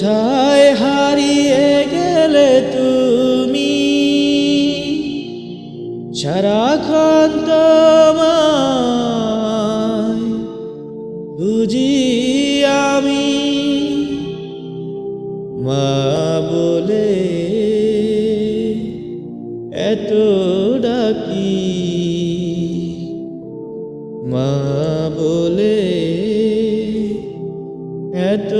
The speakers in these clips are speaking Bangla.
কোথায় হারিয়ে গেলে তুমি? সারাক্ষণ তোমায় বুঝি আমি মা বলে এত ডাকি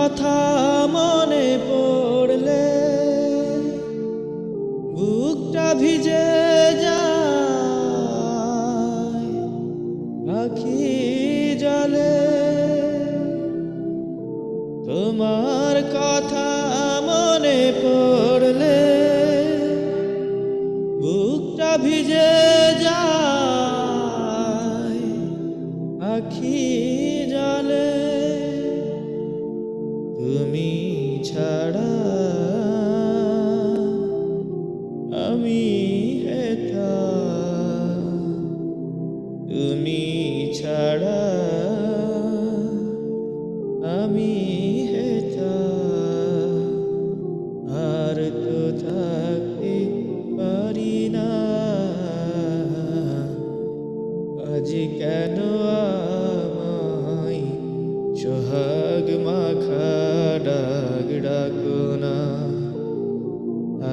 কথা মনে পড়লে বুকটা ভিজে যায় আখি জলে। তোমার কথা মনে পড়লে বুকটা ভিজে তুমি ছাড়া আমি হেথা। তুমি ছাড়া আমি